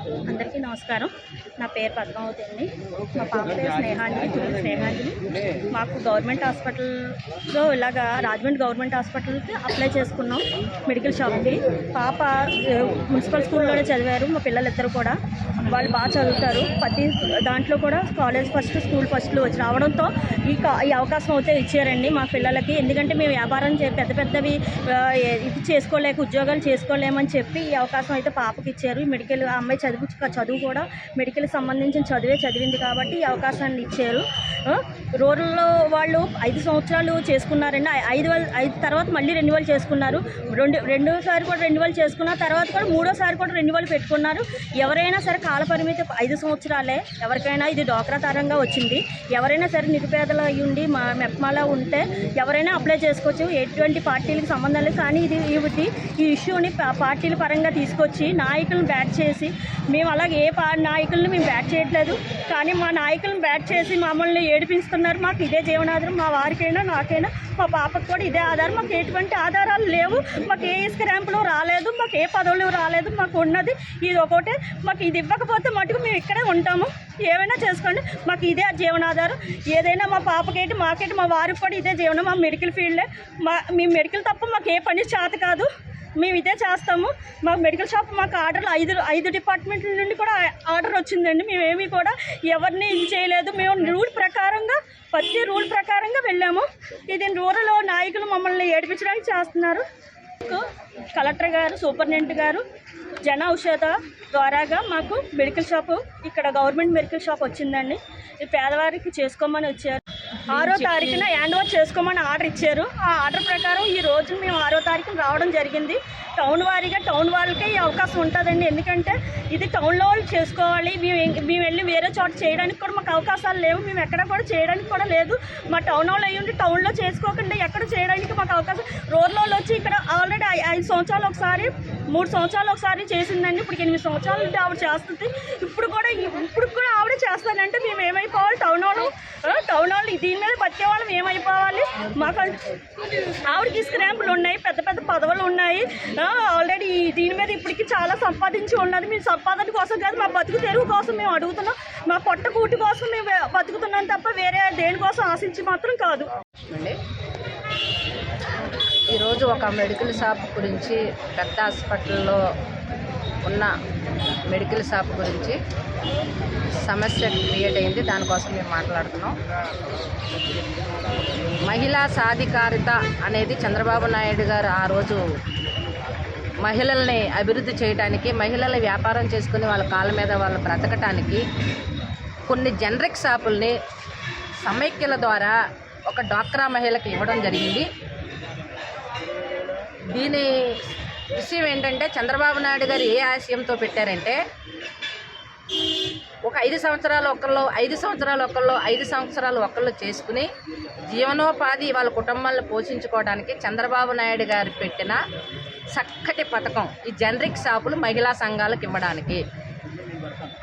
అందరికీ నమస్కారం. నా పేరు పద్మావతి అండి. మా పాప పేరు స్నేహాంజలి తుమ్మి స్నేహాంజలి. మాకు గవర్నమెంట్ హాస్పిటల్లో ఇలాగా రాజమండ్రి గవర్నమెంట్ హాస్పిటల్కి అప్లై చేసుకున్నాం మెడికల్ షాప్కి. పాప మున్సిపల్ స్కూల్లోనే చదివారు మా పిల్లలిద్దరు కూడా. వాళ్ళు బాగా చదువుతారు. ప్రతి దాంట్లో కూడా కాలేజ్ ఫస్ట్ స్కూల్ ఫస్ట్లో వచ్చి రావడంతో ఈ ఈ అవకాశం అయితే ఇచ్చారండి మా పిల్లలకి. ఎందుకంటే మేము వ్యాపారం చే పెద్ద పెద్దవి ఇది చేసుకోలేక ఉద్యోగాలు చేసుకోలేమని చెప్పి ఈ అవకాశం అయితే పాపకి ఇచ్చారు. ఈ మెడికల్ అమ్మాయి చదువు చదువు కూడా మెడికల్ సంబంధించిన చదివే చదివింది కాబట్టి ఈ అవకాశాన్ని ఇచ్చారు. రూరల్లో వాళ్ళు ఐదు సంవత్సరాలు చేసుకున్నారండి. ఐ- ఐదు ఐదు తర్వాత మళ్ళీ రెన్యువల్ చేసుకున్నారు. రెండు రెండోసారి కూడా రెన్యువల్ చేసుకున్న తర్వాత కూడా మూడోసారి కూడా రెన్యువల్ పెట్టుకున్నారు. ఎవరైనా సరే కాలపరిమితి ఐదు సంవత్సరాలే. ఎవరికైనా ఇది డోక్రా తరంగా వచ్చింది. ఎవరైనా సరే నిరుపేదలు అయి ఉండి మా మెప్మాలా ఉంటే ఎవరైనా అప్లై చేసుకోవచ్చు. ఎటువంటి పార్టీలకు సంబంధం లేదు. కానీ ఇది ఇది ఈ ఇష్యూని పార్టీల పరంగా తీసుకొచ్చి నాయకులను బ్యాట్ చేసి మేము అలాగే ఏ పా నాయకులను మేము బ్యాట్ చేయట్లేదు. కానీ మా నాయకులను బ్యాట్ చేసి మమ్మల్ని ఏడిపిస్తున్నారు. మాకు ఇదే జీవనాధారం. మా వారికైనా నాకైనా మా పాపకు కూడా ఇదే ఆధారం. మాకు ఎటువంటి ఆధారాలు లేవు. మాకు ఏ ఇసుక ర్యాంపులు రాలేదు. మాకు ఏ పదవులు రాలేదు. మాకు ఉన్నది ఇది ఒకటే మాకు ఇది ఇవ్వకపోతే మటుకు మేము ఇక్కడే ఉంటాము. ఏమైనా చేసుకోండి. మాకు ఇదే జీవనాధారం. ఏదైనా మా పాపకేటి మాకేటి మా వారికి కూడా ఇదే జీవనం. మా మెడికల్ ఫీల్డే మా మీ మెడికల్ తప్ప మాకు ఏ పని చేత కాదు. మేము ఇదే చేస్తాము. మాకు మెడికల్ షాప్ మాకు ఆర్డర్లు ఐదు ఐదు డిపార్ట్మెంట్ల నుండి కూడా ఆర్డర్ వచ్చిందండి. మేమేమీ కూడా ఎవరిని ఇది చేయలేదు. మేము రూల్ ప్రకారంగా ప్రతి రూల్ ప్రకారంగా వెళ్ళాము. ఇది రూరల్ నాయకులు మమ్మల్ని ఏడిపించడానికి చేస్తున్నారు. కలెక్టర్ గారు సూపరింటెండెంట్ గారు జన ఔషధ ద్వారాగా మాకు మెడికల్ షాపు ఇక్కడ గవర్నమెంట్ మెడికల్ షాప్ వచ్చిందండి. ఈ పేదవారికి చేసుకోమని వచ్చారు. ఆరో తారీఖున హ్యాండ్ ఓవర్ చేసుకోమని ఆర్డర్ ఇచ్చారు. ఆ ఆర్డర్ ప్రకారం ఈ రోజు మేము ఆరో తారీఖున రావడం జరిగింది. టౌన్ వారీగా టౌన్ వాళ్ళకే ఈ అవకాశం ఉంటుందండి. ఎందుకంటే ఇది టౌన్లో వాళ్ళు చేసుకోవాలి. మేము మేము వెళ్ళి వేరే చోట చేయడానికి కూడా మాకు అవకాశాలు లేవు. మేము ఎక్కడ కూడా చేయడానికి కూడా లేదు. మా టౌన్ వాళ్ళు అయ్యి టౌన్లో చేసుకోకుండా ఎక్కడ చేయడానికి మాకు అవకాశం రోడ్లో వచ్చి ఇక్కడ ఆల్రెడీ ఐ- ఐదు సంవత్సరాలు ఒకసారి మూడు సంవత్సరాలు ఒకసారి చేసిందండి. ఇప్పుడు ఎనిమిది సంవత్సరాల నుండి ఆవిడ చేస్తుంది. ఇప్పుడు కూడా ఇప్పుడు కూడా ఆవిడ చేస్తానంటే మేము ఏమైపోవాలి? టౌన్ వాళ్ళు టౌన్ వాళ్ళు ఇది దీని మీద బతికే వాళ్ళం ఏమైపోవాలి? మాకు ఆవిడకి స్క్రాంపులు ఉన్నాయి పెద్ద పెద్ద పదవులు ఉన్నాయి. ఆల్రెడీ దీని మీద ఇప్పటికి చాలా సంపాదించి ఉన్నది. మీ సంపాదన కోసం కాదు మా బతుకు తెరువు కోసం మేము అడుగుతున్నాం. మా పొట్ట కూటి కోసం మేము బతుకుతున్నాం తప్ప వేరే దేనికోసం ఆశించి మాత్రం కాదు. ఈరోజు ఒక మెడికల్ షాప్ గురించి పెద్ద హాస్పిటల్లో ఉన్న మెడికల్ షాప్ గురించి సమస్య క్రియేట్ అయింది. దానికోసం మేము మాట్లాడుతున్నాం. మహిళా సాధికారిత అనేది చంద్రబాబు నాయుడు గారు ఆ రోజు మహిళల్ని అభివృద్ధి చేయడానికి మహిళల వ్యాపారం చేసుకుని వాళ్ళ కాళ్ళ మీద వాళ్ళు బ్రతకటానికి కొన్ని జనరిక్ షాపుల్ని సమైక్యల ద్వారా ఒక డ్వాక్రా మహిళకి ఇవ్వడం జరిగింది. దీని విషయం ఏంటంటే చంద్రబాబు నాయుడు గారు ఏ ఆశయంతో పెట్టారంటే ఒక ఐదు సంవత్సరాలు ఒకళ్ళు ఐదు సంవత్సరాలు ఒకళ్ళు ఐదు సంవత్సరాలు ఒకళ్ళు చేసుకుని జీవనోపాధి వాళ్ళ కుటుంబాలను పోషించుకోవడానికి చంద్రబాబు నాయుడు గారు పెట్టిన చక్కటి పథకం ఈ జనరిక్ షాపులు మహిళా సంఘాలకు ఇవ్వడానికి.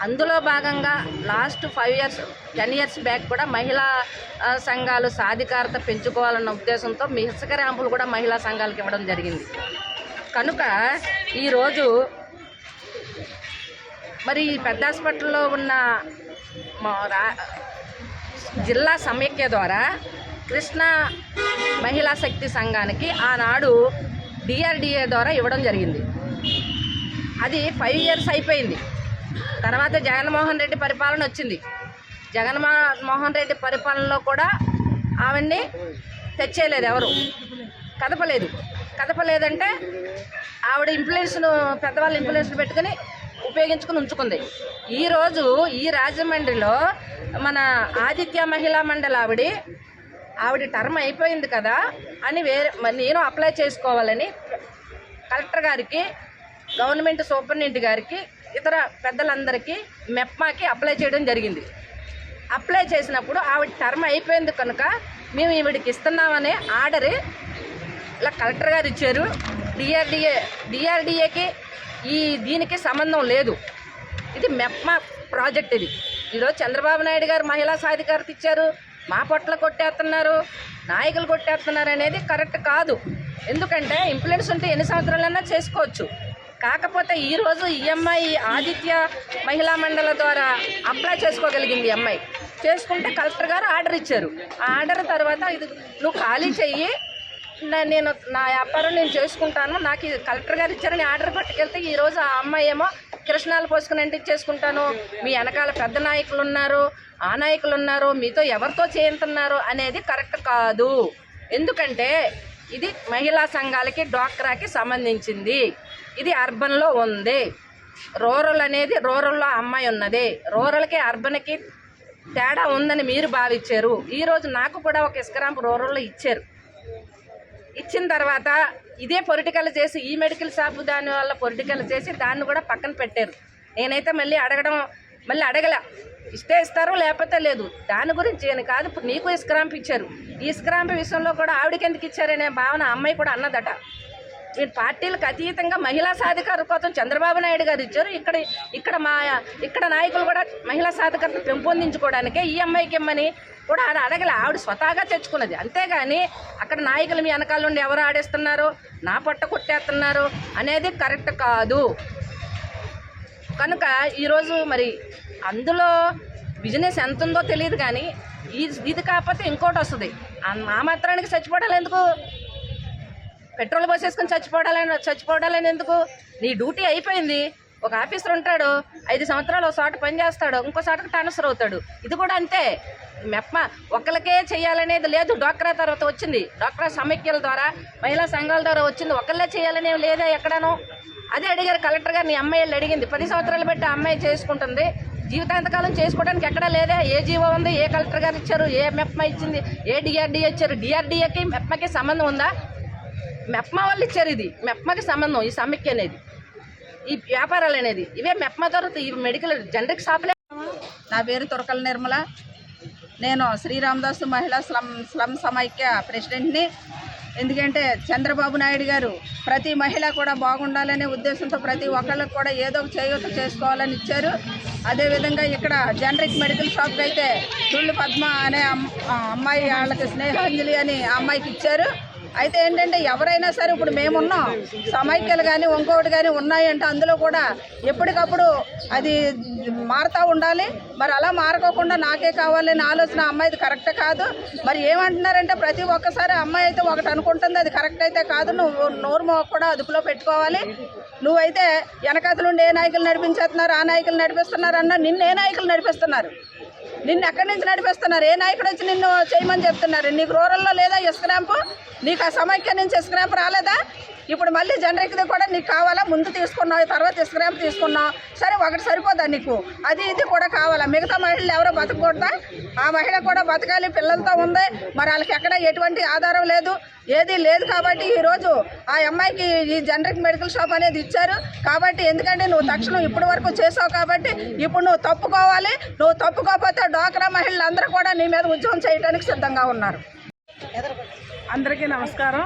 అందులో భాగంగా last five years ten years back కూడా మహిళా సంఘాలు సాధికారత పెంచుకోవాలన్న ఉద్దేశంతో మీ ర్యాంపులు కూడా మహిళా సంఘాలకు ఇవ్వడం జరిగింది. కనుక ఈరోజు మరి ఈ పెద్ద హాస్పిటల్లో ఉన్న రా జిల్లా సమైక్య ద్వారా కృష్ణా మహిళా శక్తి సంఘానికి ఆనాడు డిఆర్డిఏ ద్వారా ఇవ్వడం జరిగింది. అది ఫైవ్ ఇయర్స్ అయిపోయింది. తర్వాత జగన్మోహన్ రెడ్డి పరిపాలన వచ్చింది. జగన్మోహన్ రెడ్డి పరిపాలనలో కూడా ఆవిడ్ని తెచ్చేయలేదు ఎవరు. కదపలేదు. కదపలేదంటే ఆవిడ ఇన్ఫ్లుయెన్స్ను పెద్దవాళ్ళ ఇన్ఫ్లుయెన్స్ పెట్టుకుని ఉపయోగించుకుని ఉంచుకుంది. ఈరోజు ఈ రాజమండ్రిలో మన ఆదిత్య మహిళా మండలి ఆవిడ ఆవిడ టర్మ్ అయిపోయింది కదా అని వేరే నేను అప్లై చేసుకోవాలని కలెక్టర్ గారికి గవర్నమెంట్ సూపరింటెండెంట్ గారికి ఇతర పెద్దలందరికీ మెప్మాకి అప్లై చేయడం జరిగింది. అప్లై చేసినప్పుడు ఆవిడ టర్మ్ అయిపోయింది కనుక మేము ఈవిడికి ఇస్తున్నామనే ఆర్డర్ కలెక్టర్ గారు ఇచ్చారు. డిఆర్డిఏ డిఆర్డిఏకి ఈ దీనికి సంబంధం లేదు. ఇది మెప్మా ప్రాజెక్ట్ ఇది. ఈరోజు చంద్రబాబు నాయుడు గారు మహిళా సాధికారత ఇచ్చారు. మా పొట్ల కొట్టేస్తున్నారు. నాయకులు కొట్టేస్తున్నారు అనేది కరెక్ట్ కాదు. ఎందుకంటే ఇన్ఫ్లుయెన్స్ ఉంటే ఎన్ని సంవత్సరాలైనా చేసుకోవచ్చు. కాకపోతే ఈరోజు ఈ అమ్మాయి ఆదిత్య మహిళా మండలి ద్వారా అప్లై చేసుకోగలిగింది ఎంఐ అమ్మాయి. చేసుకుంటే కలెక్టర్ గారు ఆర్డర్ ఇచ్చారు. ఆ ఆర్డర్ తర్వాత ఇది నువ్వు ఖాళీ చెయ్యి. నేను నా వ్యాపారం నేను చేసుకుంటాను. నాకు కలెక్టర్ గారు ఇచ్చారని ఆర్డర్ పట్టుకెళ్తే ఈరోజు ఆ అమ్మాయి ఏమో కృష్ణాలు పోసుకుని అంటించేసుకుంటాను మీ వెనకాల పెద్ద నాయకులు ఉన్నారు ఆ నాయకులు ఉన్నారు మీతో ఎవరితో చేయంతున్నారు అనేది కరెక్ట్ కాదు. ఎందుకంటే ఇది మహిళా సంఘాలకి డ్వాక్రాకి సంబంధించింది. ఇది అర్బన్లో ఉంది. రూరల్ అనేది రూరల్లో అమ్మాయి ఉన్నది. రూరల్కి అర్బన్కి తేడా ఉందని మీరు భావించారు. ఈరోజు నాకు కూడా ఒక ఇస్కరాంపు రూరల్లో ఇచ్చారు. ఇచ్చిన తర్వాత ఇదే పొలిటికల్ చేసి ఈ మెడికల్ షాప్ దాని వల్ల పొలిటికల్ చేసి దాన్ని కూడా పక్కన పెట్టారు. నేనైతే మళ్ళీ అడగడం మళ్ళీ అడగల. ఇస్తే ఇస్తారు లేకపోతే లేదు. దాని గురించి నేను కాదు ఇప్పుడు నీకు ఇస్క్రాంప్ ఇచ్చారు. ఈ ఇస్క్రాంప్ విషయంలో కూడా ఆవిడకి ఎందుకు ఇచ్చారనే భావన అమ్మాయి కూడా అన్నదట. మీరు పార్టీలకు అతీతంగా మహిళా సాధికారత కోసం చంద్రబాబు నాయుడు గారు ఇచ్చారు. ఇక్కడ ఇక్కడ మా ఇక్కడ నాయకులు కూడా మహిళా సాధికారత పెంపొందించుకోవడానికే ఈ అమ్మాయికి ఇమ్మని కూడా ఆడ అడగలే. ఆవిడ స్వతహాగా తెచ్చుకున్నది. అంతేగాని అక్కడ నాయకులు మీ వెనకాల నుండి ఎవరు ఆడేస్తున్నారు? నా పొట్ట కొట్టేస్తున్నారు అనేది కరెక్ట్ కాదు. కనుక ఈరోజు మరి అందులో బిజినెస్ ఎంత ఉందో తెలియదు కానీ ఇది ఇది కాకపోతే ఇంకోటి వస్తుంది. ఆ- మాత్రానికి చచ్చిపోవడం ఎందుకు పెట్రోల్ పోసేసుకొని చచ్చిపోవడాలని చచ్చిపోవడాలని ఎందుకు? నీ డ్యూటీ అయిపోయింది. ఒక ఆఫీసర్ ఉంటాడు ఐదు సంవత్సరాలు ఒక చోట పని చేస్తాడు ఇంకో చోటకి ట్రాన్స్ఫర్ అవుతాడు. ఇది కూడా అంతే. మెప్ప ఒక్కరికే చేయాలనేది లేదు. డ్వాక్రా తర్వాత వచ్చింది. డ్వాక్రా సమైక్యల ద్వారా మహిళా సంఘాల ద్వారా వచ్చింది. ఒకళ్ళే చేయాలనే లేదా ఎక్కడనో? అదే అడిగారు కలెక్టర్ గారు నీ అమ్మాయి వెళ్ళి అడిగింది. పది సంవత్సరాలు పెట్టి అమ్మాయి చేసుకుంటుంది. జీవితాంతకాలం చేసుకోవడానికి ఎక్కడా లేదా? ఏ జీవో ఉంది? ఏ కలెక్టర్ గారు ఇచ్చారు? ఏ మెప్మా ఇచ్చింది? ఏ డిఆర్డీఏ ఇచ్చారు? డిఆర్డీఏకి మెప్మకి సంబంధం ఉందా? మెప్మా వాళ్ళు ఇచ్చారు ఇది మెప్మాకి సంబంధం ఈ సమ్మెక్కి అనేది. ఈ వ్యాపారాలు అనేది ఇవే మెప్మా తర్వాత ఈ మెడికల్ జనరిక్ షాపులే. నా పేరు తురకల నిర్మల. నేను శ్రీరామదాసు మహిళా స్లమ్ స్లమ్ సమైక్య ప్రెసిడెంట్ని. ఎందుకంటే చంద్రబాబు నాయుడు గారు ప్రతి మహిళ కూడా బాగుండాలనే ఉద్దేశంతో ప్రతి ఒక్కళ్ళకి కూడా ఏదో ఒక చేయూత చేసుకోవాలని ఇచ్చారు. అదేవిధంగా ఇక్కడ జనరిక్ మెడికల్ షాప్కి అయితే తుళ్ళు పద్మ అనే అమ్మాయి వాళ్ళకి స్నేహాంజలి అని ఆ అమ్మాయికి ఇచ్చారు. అయితే ఏంటంటే ఎవరైనా సరే ఇప్పుడు మేమున్నాం. సమైక్యలు కానీ ఇంకొకటి కానీ ఉన్నాయంటే అందులో కూడా ఎప్పటికప్పుడు అది మారుతూ ఉండాలి. మరి అలా మారకోకుండా నాకే కావాలని ఆలోచన అమ్మాయిది కరెక్ట్ కాదు. మరి ఏమంటున్నారంటే ప్రతి ఒక్కసారి అమ్మాయి అయితే ఒకటి అనుకుంటుంది అది కరెక్ట్ అయితే కాదు. నువ్వు నోరు మోగ కూడా అదుపులో పెట్టుకోవాలి. నువ్వైతే వెనకతలుండి ఏ నాయకులు నడిపించేస్తున్నారు ఆ నాయకులు నడిపిస్తున్నారు అన్న నిన్ను ఏ నాయకులు నడిపిస్తున్నారు? నిన్ను ఎక్కడి నుంచి నడిపిస్తున్నారు? ఏ నాయకుడు వచ్చి నిన్ను చేయమని చెప్తున్నారు? నీకు రూరల్లో లేదా ఇస్క్రాంపు నీకు ఆ సమైక్య నుంచి ఇస్క్రాంప్ రాలేదా? ఇప్పుడు మళ్ళీ జనరిక్ది కూడా నీకు కావాలా? ముందు తీసుకున్నావు తర్వాత ఇస్క్రాంప్ తీసుకున్నావు. సరే ఒకటి సరిపోదా నీకు? అది ఇది కూడా కావాలా? మిగతా మహిళలు ఎవరో బతకూడదా ఆ మహిళ కూడా బతకాలి పిల్లలతో ఉంది. మరి వాళ్ళకి ఎక్కడ ఎటువంటి ఆధారం లేదు? ఏది లేదు కాబట్టి ఈరోజు ఆ అమ్మాయికి ఈ జనరిక్ మెడికల్ షాప్ అనేది ఇచ్చారు. కాబట్టి ఎందుకంటే నువ్వు తక్షణం ఇప్పటి వరకు చేసావు కాబట్టి ఇప్పుడు నువ్వు తప్పుకోవాలి. నువ్వు తప్పుకోకపోతే డ్వాక్రా మహిళలు అందరూ కూడా నీ మీద ఉద్యోగం చేయడానికి సిద్ధంగా ఉన్నారు. అందరికీ నమస్కారం.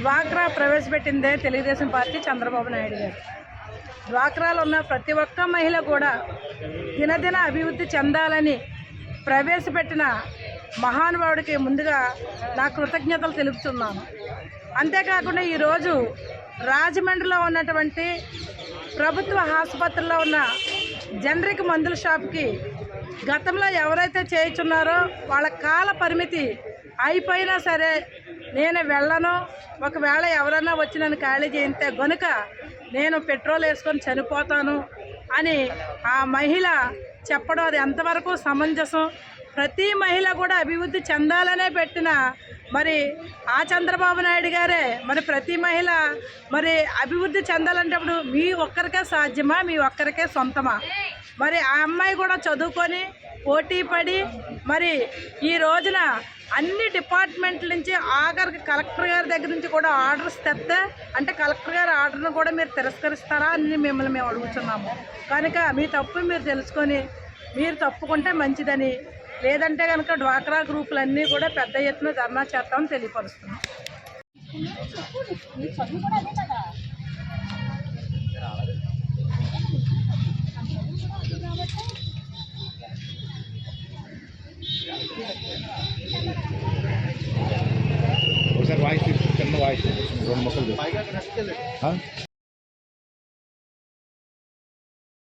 డ్వాక్రా ప్రవేశపెట్టిందే తెలుగుదేశం పార్టీ చంద్రబాబు నాయుడు గారు. డ్వాక్రాలో ఉన్న ప్రతి ఒక్క మహిళ కూడా దినదిన అభివృద్ధి చెందాలని ప్రవేశపెట్టిన మహానుభావుడికి ముందుగా నా కృతజ్ఞతలు తెలుపుతున్నాను. అంతేకాకుండా ఈరోజు రాజమండ్రిలో ఉన్నటువంటి ప్రభుత్వ ఆసుపత్రిలో ఉన్న జనరిక్ మందుల షాప్కి గతంలో ఎవరైతే చేయించున్నారో వాళ్ళ కాల పరిమితి అయిపోయినా సరే నేను వెళ్ళను. ఒకవేళ ఎవరైనా వచ్చి నన్ను ఖాళీ చేయితే గనుక నేను పెట్రోల్ వేసుకొని చనిపోతాను అని ఆ మహిళ చెప్పడం అది ఎంతవరకు సమంజసం? ప్రతి మహిళ కూడా అభివృద్ధి చెందాలనే పెట్టిన మరి ఆ చంద్రబాబు నాయుడు గారే మరి ప్రతి మహిళ మరి అభివృద్ధి చెందాలంటే అప్పుడు మీ ఒక్కరికే సాధ్యమా? మీ ఒక్కరికే సొంతమా? మరి ఆ అమ్మాయి కూడా చదువుకొని పోటీ పడి మరి ఈ రోజున అన్ని డిపార్ట్మెంట్ల నుంచి ఆఖరికి కలెక్టర్ గారి దగ్గర నుంచి కూడా ఆర్డర్స్ తెస్తే అంటే కలెక్టర్ గారి ఆర్డర్ను కూడా మీరు తిరస్కరిస్తారా అని మిమ్మల్ని మేము అడుగుతున్నాము. కనుక మీ తప్పు మీరు తెలుసుకొని మీరు తప్పుకుంటే మంచిదని లేదంటే కనుక డ్వాక్రా గ్రూపులన్నీ కూడా పెద్ద ఎత్తున ధర్నా చేస్తామని తెలియపరుస్తున్నాం. दोन मसल दे हाँ